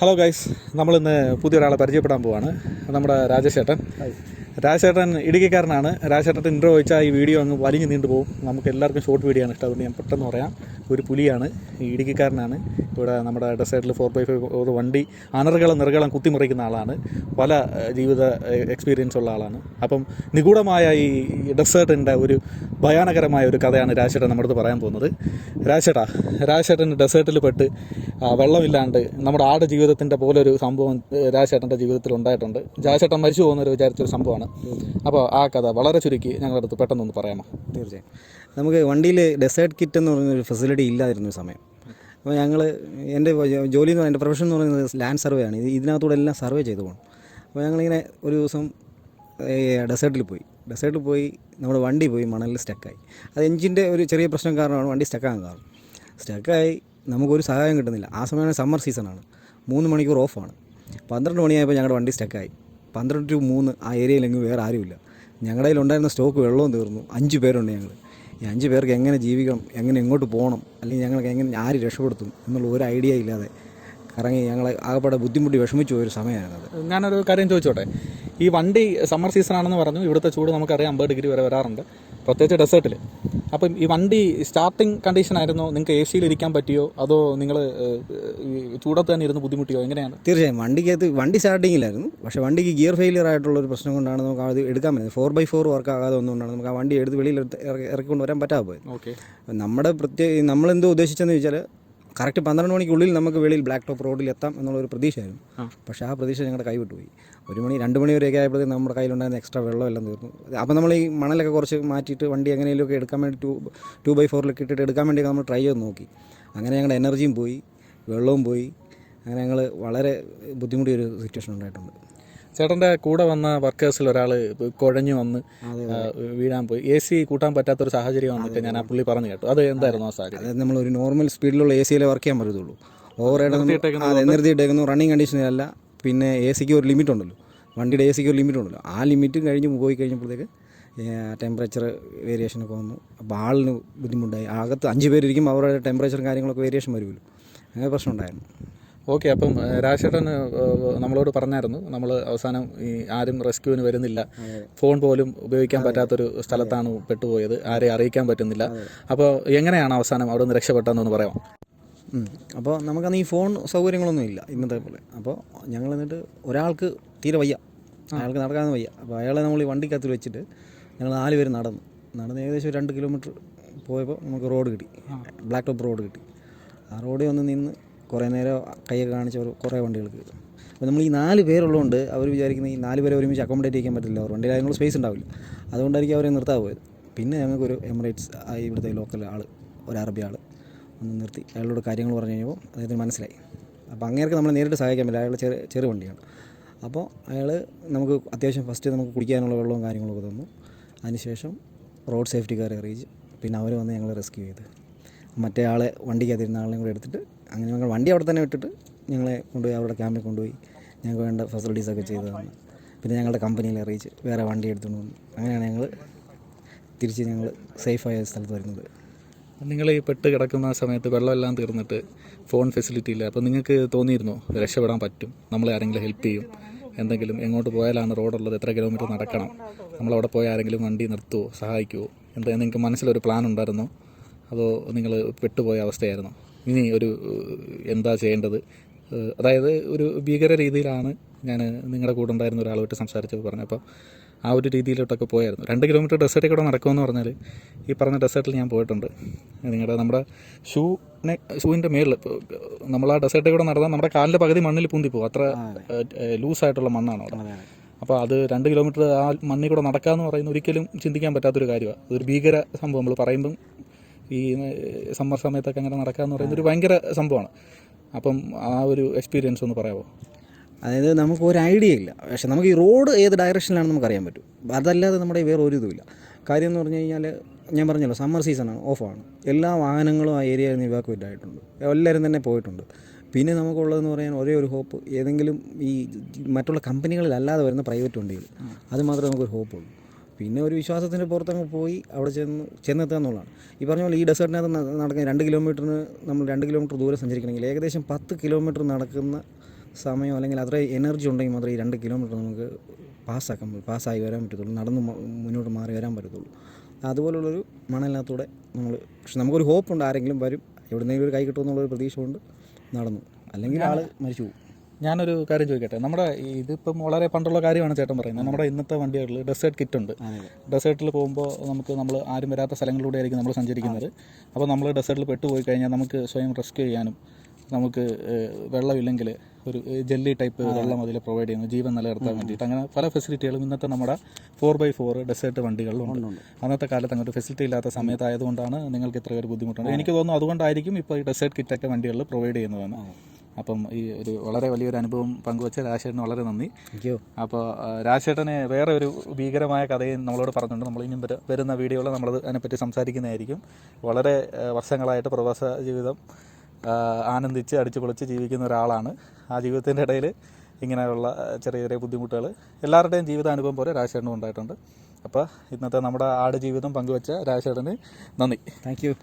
Hello guys നമ്മളിന്ന് പുതിയൊരാളെ പരിചയപ്പെടാൻ പോവാണ്. നമ്മുടെ രാജശേട്ടൻ. രാജശേട്ടൻ ഇടുക്കിക്കാരനാണ്. രാജശേട്ടൻ ഇൻട്രോ ചോദിച്ചാൽ ഈ വീഡിയോ അങ്ങ് വലിഞ്ഞു നീണ്ടു പോകും. നമുക്ക് എല്ലാവർക്കും ഷോർട്ട് വീഡിയോ ആണ് ഇഷ്ടം. അതുകൊണ്ട് ഞാൻ പെട്ടെന്ന് പറയാം. ഒരു പുലിയാണ്. ഈ ഇടുക്കിക്കാരനാണ്. ഇവിടെ നമ്മുടെ ഡെസേർട്ടിൽ ഫോർ ബൈ ഫൈവ് ഒരു വണ്ടി അണറുകളും നിറകളും കുത്തിമറിക്കുന്ന ആളാണ്. പല ജീവിത എക്സ്പീരിയൻസ് ഉള്ള ആളാണ്. അപ്പം നിഗൂഢമായ ഈ ഡെസേർട്ടിന്റെ ഒരു ഭയാനകരമായ ഒരു കഥയാണ് രാജേട്ടൻ നമ്മുടെ അടുത്ത് പറയാൻ പോകുന്നത്. രാജേട്ടാ രാജേട്ടൻ ഡെസേർട്ടിൽ പെട്ട് വെള്ളമില്ലാണ്ട് നമ്മുടെ ആട് ജീവിതത്തിന്റെ പോലെ ഒരു സംഭവം രാജേട്ടന്റെ ജീവിതത്തിൽ ഉണ്ടായിട്ടുണ്ട്. രാജേട്ടൻ മരിച്ചു പോകുന്നൊരു വിചാരിച്ചൊരു സംഭവമാണ്. അപ്പോൾ ആ കഥ വളരെ ചുരുക്കി ഞങ്ങളുടെ അടുത്ത് പെട്ടെന്നൊന്ന് പറയാമോ? തീർച്ചയായും. നമുക്ക് വണ്ടിയിൽ ഡെസേർട്ട് കിറ്റ് എന്ന് പറയുന്ന ഒരു ഫെസിലിറ്റി ഇല്ലാതിരുന്ന സമയം. അപ്പോൾ ഞങ്ങൾ എന്റെ ജോലി എന്ന് പറയുന്നത് എന്റെ പ്രൊഫഷൻ എന്ന് പറയുന്നത് ലാൻഡ് സർവേ ആണ്. ഇതിനകത്തൂടെ എല്ലാം സർവേ ചെയ്തു പോകണം. അപ്പോൾ ഞങ്ങളിങ്ങനെ ഒരു ദിവസം ഡെസേർട്ടിൽ പോയി. ഡെസേർട്ടിൽ പോയി നമ്മുടെ വണ്ടി പോയി മണലിൽ സ്റ്റക്കായി. അത് എഞ്ചിന്റെ ഒരു ചെറിയ പ്രശ്നം കാരണമാണ് വണ്ടി സ്റ്റക്കാകാൻ കാരണം. സ്റ്റക്കായി നമുക്കൊരു സഹായം കിട്ടുന്നില്ല. ആ സമയമാണ് സമ്മർ സീസണാണ്. മൂന്ന് മണിക്കൂർ ഓഫാണ്. പന്ത്രണ്ട് മണിയായപ്പോൾ ഞങ്ങളുടെ വണ്ടി സ്റ്റക്കായി. പന്ത്രണ്ട് ടു മൂന്ന് ആ ഏരിയയിലെങ്കിൽ വേറെ ആരുമില്ല. ഞങ്ങളുടെ കയ്യിലുണ്ടായിരുന്ന സ്റ്റോക്ക് വെള്ളവും തീർന്നു. അഞ്ച് പേരുണ്ട് ഞങ്ങൾ. ഈ അഞ്ച് പേർക്ക് എങ്ങനെ ജീവിക്കണം എങ്ങനെ എങ്ങോട്ട് പോകണം അല്ലെങ്കിൽ ഞങ്ങൾക്ക് എങ്ങനെ ആര് രക്ഷപ്പെടുത്തും എന്നുള്ള ഒരു ഐഡിയ ഇല്ലാതെ കറങ്ങി ഞങ്ങളെ ആകെപ്പാടെ ബുദ്ധിമുട്ടി വിഷമിച്ചു ഒരു സമയമായിരുന്നു അത്. ഞാനൊരു കാര്യം ചോദിച്ചോട്ടെ? ഈ വണ്ടി സമ്മർ സീസൺ ആണെന്ന് പറഞ്ഞു. ഇവിടുത്തെ ചൂട് നമുക്കറിയാം അമ്പത് ഡിഗ്രി വരെ വരാറുണ്ട്. പ്രത്യേകിച്ച് ഡെസേർട്ടിൽ അപ്പം ഈ വണ്ടി സ്റ്റാർട്ടിംഗ് കണ്ടീഷൻ ആയിരുന്നു. നിങ്ങൾക്ക് എ സിയിൽ ഇരിക്കാൻ പറ്റിയോ? അതോ നിങ്ങൾ ചൂടത്ത് തന്നെ ഇരുന്ന് ബുദ്ധിമുട്ടിയോ? എങ്ങനെയാണ്? തീർച്ചയായും. വണ്ടിക്കകത്ത് വണ്ടി സ്റ്റാർട്ടിങ്ങിലായിരുന്നു പക്ഷേ വണ്ടിക്ക് ഗിയർ ഫെയിലിയർ ആയിട്ടുള്ള ഒരു പ്രശ്നം കൊണ്ടാണ് നമുക്ക് അത് എടുക്കാൻ പറ്റുന്നത് ഫോർ ബൈ ഫോർ വർക്ക് ആകാതെ ഒന്നുകൊണ്ടാണ് നമുക്ക് ആ വണ്ടി എടുത്ത് വെളിയിൽ ഇറക്കി- ഇറക്കിക്കൊണ്ട് വരാൻ പറ്റാതെ പോയത്. ഓക്കെ നമ്മുടെ പ്രത്യേക നമ്മളെന്തോ ഉദ്ദേശിച്ചെന്ന് വെച്ചാൽ കറക്റ്റ് പന്ത്രണ്ട് മണിക്കുള്ളിൽ നമുക്ക് വെളിയിൽ ബ്ലാക്ക് ടോപ്പ് റോഡിൽ എത്താം എന്നുള്ളൊരു പ്രതീക്ഷയായിരുന്നു. പക്ഷേ ആ പ്രതീക്ഷ ഞങ്ങളുടെ കൈവിട്ടുപോയി ഒരു മണി രണ്ട് മണി വരെയൊക്കെ ആയപ്പോഴത്തേക്ക് നമ്മുടെ കയ്യിലുണ്ടായിരുന്ന എക്സ്ട്രാ വെള്ളം എല്ലാം തീർന്നു. അപ്പോൾ നമ്മൾ ഈ മണലൊക്കെ കുറച്ച് മാറ്റിയിട്ട് വണ്ടി എങ്ങനെയൊക്കെ എടുക്കാൻ വേണ്ടി ടു ടു ബൈ ഫോറിലൊക്കെ ഇട്ടിട്ട് എടുക്കാൻ വേണ്ടി നമ്മൾ ട്രൈ ചെയ്ത് നോക്കി. അങ്ങനെ ഞങ്ങളുടെ എനർജിയും പോയി വെള്ളവും പോയി. അങ്ങനെ ഞങ്ങൾ വളരെ ബുദ്ധിമുട്ടിയൊരു സിറ്റുവേഷൻ ഉണ്ടായിട്ടുണ്ട്. ചേട്ടന്റെ കൂടെ വന്ന വർക്കേഴ്സിൽ ഒരാൾ കുഴഞ്ഞു വന്ന് വീഴാൻ പോയി. എ സി കൂട്ടാൻ പറ്റാത്തൊരു സാഹചര്യം വന്നിട്ട് ഞാൻ ആ പുള്ളി പറഞ്ഞു കേട്ടു. അത് എന്തായിരുന്നു ആ സാഹചര്യം? അതായത് നമ്മൾ ഒരു നോർമൽ സ്പീഡിലുള്ള എ സിയിലേ വർക്ക് ചെയ്യാൻ പറ്റത്തുള്ളൂ. ഓവർ നിർത്തിയിട്ടേക്കുന്നു. റണ്ണിങ് കണ്ടീഷനിലല്ല പിന്നെ എ സിക്ക് ഒരു ലിമിറ്റ് ഉണ്ടല്ലോ. വണ്ടിയുടെ എ സിക്ക് ഒരു ലിമിറ്റ് ഉണ്ടല്ലോ. ആ ലിമിറ്റ് കഴിഞ്ഞ് പോയി കഴിഞ്ഞപ്പോഴത്തേക്ക് ടെമ്പറേച്ചർ വേരിയേഷനൊക്കെ വന്നു. അപ്പോൾ ആളിന് ബുദ്ധിമുട്ടായി. അകത്ത് അഞ്ച് പേരിരിക്കും അവരുടെ ടെമ്പറേച്ചറും കാര്യങ്ങളൊക്കെ വേരിയേഷൻ വരുമല്ലോ. അങ്ങനെ പ്രശ്നം ഉണ്ടായിരുന്നു. ഓക്കെ അപ്പം രാജേട്ടൻ നമ്മളോട് പറഞ്ഞായിരുന്നു. നമ്മൾ അവസാനം ഈ ആരും റെസ്ക്യൂവിന് വരുന്നില്ല. ഫോൺ പോലും ഉപയോഗിക്കാൻ പറ്റാത്തൊരു സ്ഥലത്താണ് പെട്ടുപോയത്. ആരെയും അറിയിക്കാൻ പറ്റുന്നില്ല. അപ്പോൾ എങ്ങനെയാണ് അവസാനം അവിടെ നിന്ന് രക്ഷപ്പെട്ടതെന്നൊന്ന് പറയാം. അപ്പോൾ നമുക്കന്ന് ഈ ഫോൺ സൗകര്യങ്ങളൊന്നും ഇല്ല ഇന്നത്തെ പോലെ. അപ്പോൾ ഞങ്ങൾ എന്നിട്ട് ഒരാൾക്ക് തീരെ വയ്യ. അയാൾക്ക് നടക്കാനൊന്നും വയ്യ. അപ്പോൾ അയാളെ നമ്മൾ ഈ വണ്ടിക്കകത്തിൽ വെച്ചിട്ട് ഞങ്ങൾ നാല് പേര് നടന്നു. നടന്ന് ഏകദേശം രണ്ട് കിലോമീറ്റർ പോയപ്പോൾ നമുക്ക് റോഡ് കിട്ടി. ബ്ലാക്ക് ടോപ്പ് റോഡ് കിട്ടി. ആ റോഡിൽ വന്ന് നിന്ന് കുറേ നേരം കൈയൊക്കെ കാണിച്ച കുറേ വണ്ടികൾക്ക്. അപ്പോൾ നമ്മൾ ഈ നാല് പേരുള്ളതുകൊണ്ട് അവർ വിചാരിക്കുന്ന ഈ നാല് പേരെ ഒരുമിച്ച് അക്കോമഡേറ്റ് ചെയ്യാൻ പറ്റില്ല. അവർ വണ്ടിയിൽ അതിനുള്ള സ്പേസ് ഉണ്ടാവില്ല. അതുകൊണ്ടായിരിക്കും അവരെ നിർത്താൻ പോയത്. പിന്നെ ഞങ്ങൾക്കൊരു എമിറേറ്റ്സ് ഇവിടുത്തെ ലോക്കൽ ആൾ ഒരു അറബി ആൾ ഒന്ന് നിർത്തി. അയാളോട് കാര്യങ്ങൾ പറഞ്ഞു കഴിഞ്ഞപ്പോൾ അദ്ദേഹത്തിന് മനസ്സിലായി. അപ്പോൾ അങ്ങേർക്ക് നമ്മളെ നേരിട്ട് സഹായിക്കാൻ പറ്റില്ല. അയാൾ ചെറിയ ചെറു വണ്ടിയാണ്. അപ്പോൾ അയാൾ നമുക്ക് അത്യാവശ്യം ഫസ്റ്റ് നമുക്ക് കുടിക്കാനുള്ള വെള്ളവും കാര്യങ്ങളൊക്കെ തന്നു. അതിനുശേഷം റോഡ് സേഫ്റ്റിക്കാരെ അറിയിച്ച് പിന്നെ അവർ വന്ന് ഞങ്ങൾ റെസ്ക്യൂ ചെയ്ത്. മറ്റേ ആളെ വണ്ടിക്കകത്തിരുന്ന ആളിനെ കൂടെ എടുത്തിട്ട് അങ്ങനെ ഞങ്ങൾ വണ്ടി അവിടെ തന്നെ വിട്ടിട്ട് ഞങ്ങളെ കൊണ്ടുപോയി അവരുടെ ക്യാമ്പിൽ കൊണ്ടുപോയി. ഞങ്ങൾക്ക് വേണ്ട ഫെസിലിറ്റീസൊക്കെ ചെയ്തു തന്നു. പിന്നെ ഞങ്ങളുടെ കമ്പനിയിൽ അറിയിച്ച് വേറെ വണ്ടി എടുത്തുകൊണ്ട് വന്നു. അങ്ങനെയാണ് ഞങ്ങൾ തിരിച്ച് ഞങ്ങൾ സേഫായ സ്ഥലത്ത് വരുന്നത്. നിങ്ങൾ ഈ പെട്ട് കിടക്കുന്ന സമയത്ത് വെള്ളമെല്ലാം തീർന്നിട്ട് ഫോൺ ഫെസിലിറ്റി ഇല്ല? അപ്പോൾ നിങ്ങൾക്ക് തോന്നിയിരുന്നോ? രക്ഷപ്പെടാൻ പറ്റും. നമ്മളെ ആരെങ്കിലും ഹെൽപ്പ് ചെയ്യും. എന്തെങ്കിലും എങ്ങോട്ട് പോയാലാണ് റോഡുള്ളത് എത്ര കിലോമീറ്റർ നടക്കണം. നമ്മളവിടെ പോയി ആരെങ്കിലും വണ്ടി നിർത്തുമോ സഹായിക്കുമോ എന്താ നിങ്ങൾക്ക് മനസ്സിലൊരു പ്ലാൻ ഉണ്ടായിരുന്നോ? അതോ നിങ്ങൾ പെട്ടുപോയ അവസ്ഥയായിരുന്നോ? ഇനി ഒരു എന്താ ചെയ്യേണ്ടത്? അതായത് ഒരു ഭീകര രീതിയിലാണ് ഞാൻ നിങ്ങളുടെ കൂടെ ഉണ്ടായിരുന്ന ഒരാളുമായിട്ട് സംസാരിച്ചപ്പോൾ പറഞ്ഞത്. അപ്പോൾ ആ ഒരു രീതിയിലോട്ടൊക്കെ പോയായിരുന്നു. രണ്ട് കിലോമീറ്റർ ഡെസേർട്ടിൽ കൂടെ നടക്കുമെന്ന് പറഞ്ഞാൽ ഈ പറഞ്ഞ ഡെസേർട്ടിൽ ഞാൻ പോയിട്ടുണ്ട്. നിങ്ങളുടെ നമ്മുടെ ഷൂനെ ഷൂവിന്റെ മേളിൽ നമ്മൾ ആ ഡെസേർട്ടിൽ കൂടെ നടന്നാൽ നമ്മുടെ കാലിന്റെ പകുതി മണ്ണിൽ പൂന്തി പോകും. അത്ര ലൂസായിട്ടുള്ള മണ്ണാണ് അവിടെ. അപ്പോൾ അത് രണ്ട് കിലോമീറ്റർ ആ മണ്ണിൽ കൂടെ നടക്കാന്ന് പറയുന്നത് ഒരിക്കലും ചിന്തിക്കാൻ പറ്റാത്തൊരു കാര്യമാണ്. അതൊരു ഭീകര സംഭവം. നമ്മൾ പറയുമ്പം ഈ സമ്മർ സമയത്തൊക്കെ അങ്ങനെ നടക്കാന്ന് പറയുന്നത് ഒരു ഭയങ്കര സംഭവമാണ്. അപ്പം ആ ഒരു എക്സ്പീരിയൻസ് ഒന്ന് പറയാമോ അതായത് നമുക്ക് ഒരു ഐഡിയ ഇല്ല. പക്ഷെ നമുക്ക് ഈ റോഡ് ഏത് ഡയറക്ഷനിലാണെന്ന് നമുക്ക് അറിയാൻ പറ്റും. അതല്ലാതെ നമ്മുടെ വേറെ ഒരു ഇതുമില്ല കാര്യം എന്ന് പറഞ്ഞു കഴിഞ്ഞാൽ ഞാൻ പറഞ്ഞല്ലോ സമ്മർ സീസണാണ് ഓഫാണ് എല്ലാ വാഹനങ്ങളും ആ ഏരിയയിൽ നിന്ന് ഇവാക്വേറ്റ് ആയിട്ടുണ്ട്. എല്ലാവരും തന്നെ പോയിട്ടുണ്ട്. പിന്നെ നമുക്കുള്ളതെന്ന് പറയാൻ ഒരേ ഒരു ഹോപ്പ് ഏതെങ്കിലും ഈ മറ്റുള്ള കമ്പനികളിലല്ലാതെ വരുന്ന പ്രൈവറ്റ് വണ്ടികൾ. അത് മാത്രമേ നമുക്കൊരു ഹോപ്പുള്ളൂ പിന്നെ ഒരു വിശ്വാസത്തിന്റെ പുറത്തങ്ങ് പോയി അവിടെ ചെന്ന് ചെന്നെത്തുക എന്നുള്ളതാണ്. ഈ പറഞ്ഞ പോലെ ഈ ഡെസേർട്ടിനകത്ത് നടക്കുന്ന രണ്ട് കിലോമീറ്ററിന് നമ്മൾ രണ്ട് കിലോമീറ്റർ ദൂരെ സഞ്ചരിക്കണമെങ്കിൽ ഏകദേശം പത്ത് കിലോമീറ്റർ നടക്കുന്ന സമയം അല്ലെങ്കിൽ അത്ര എനർജി ഉണ്ടെങ്കിൽ മാത്രമേ ഈ രണ്ട് കിലോമീറ്റർ നമുക്ക് പാസ്സാക്കാൻ പറ്റും പാസ്സായി വരാൻ പറ്റത്തുള്ളൂ നടന്ന് മുന്നോട്ട് മാറി വരാൻ പറ്റത്തുള്ളൂ. അതുപോലുള്ളൊരു മണലിനകത്തൂടെ നമ്മൾ പക്ഷെ നമുക്കൊരു ഹോപ്പുണ്ട് ആരെങ്കിലും വരും എവിടുന്നെങ്കിലും ഒരു കൈ കിട്ടുമെന്നുള്ളൊരു പ്രതീക്ഷ കൊണ്ട് നടന്നു. അല്ലെങ്കിൽ ആൾ മരിച്ചു പോകും. ഞാനൊരു കാര്യം ചോദിക്കട്ടെ? നമ്മുടെ ഇതിപ്പം വളരെ പണ്ടുള്ള കാര്യമാണ് ചേട്ടൻ പറയുന്നത്. നമ്മുടെ ഇന്നത്തെ വണ്ടികളിൽ ഡെസേർട്ട് കിറ്റ് ഉണ്ട്. ഡെസേർട്ടിൽ പോകുമ്പോൾ നമുക്ക് നമ്മൾ ആരും വരാത്ത സ്ഥലങ്ങളിലൂടെ ആയിരിക്കും നമ്മൾ സഞ്ചരിക്കുന്നത്. അപ്പോൾ നമ്മൾ ഡെസേർട്ടിൽ പെട്ടുപോയി കഴിഞ്ഞാൽ നമുക്ക് സ്വയം റെസ്ക്യൂ ചെയ്യാനും നമുക്ക് വെള്ളമില്ലെങ്കിൽ ഒരു ജെല്ലി ടൈപ്പ് വെള്ളം അതിൽ പ്രൊവൈഡ് ചെയ്യുന്നു ജീവൻ നിലനിർത്താൻ വേണ്ടിയിട്ട്. അങ്ങനെ പല ഫെസിലിറ്റികളും ഇന്നത്തെ നമ്മുടെ ഫോർ ബൈ ഫോർ ഡെസേർട്ട് വണ്ടികളിലുണ്ട് അന്നത്തെ കാലത്ത് അങ്ങോട്ട് ഫെസിലിറ്റി ഇല്ലാത്ത സമയത്തായതുകൊണ്ടാണ് നിങ്ങൾക്ക് ഇത്രയൊരു ബുദ്ധിമുട്ടുണ്ട്. എനിക്ക് തോന്നുന്നു അതുകൊണ്ടായിരിക്കും ഇപ്പോൾ ഈ ഡെസേർട്ട് കിറ്റൊക്കെ വണ്ടികളിൽ പ്രൊവൈഡ് ചെയ്യുന്നതെന്ന്. അപ്പം ഈ ഒരു വളരെ വലിയൊരു അനുഭവം പങ്കുവച്ച രാജേട്ടന് വളരെ നന്ദി. അപ്പോൾ രാജേട്ടന് വേറെ ഒരു ഭീകരമായ കഥയും നമ്മളോട് പറഞ്ഞിട്ടുണ്ട്. നമ്മൾ ഇനിയും വരെ വരുന്ന വീഡിയോയിൽ നമ്മൾ അതിനെപ്പറ്റി സംസാരിക്കുന്നതായിരിക്കും. വളരെ വർഷങ്ങളായിട്ട് പ്രവാസ ജീവിതം ആനന്ദിച്ച് അടിച്ചു പൊളിച്ച് ജീവിക്കുന്ന ഒരാളാണ്. ആ ജീവിതത്തിന്റെ ഇടയിൽ ഇങ്ങനെയുള്ള ചെറിയ ചെറിയ ബുദ്ധിമുട്ടുകൾ എല്ലാവരുടെയും ജീവിതാനുഭവം പോലെ രാജേട്ടനും ഉണ്ടായിട്ടുണ്ട്. അപ്പോൾ ഇന്നത്തെ നമ്മുടെ ആട് ജീവിതം പങ്കുവച്ച രാജേട്ടന് നന്ദി. Thank you.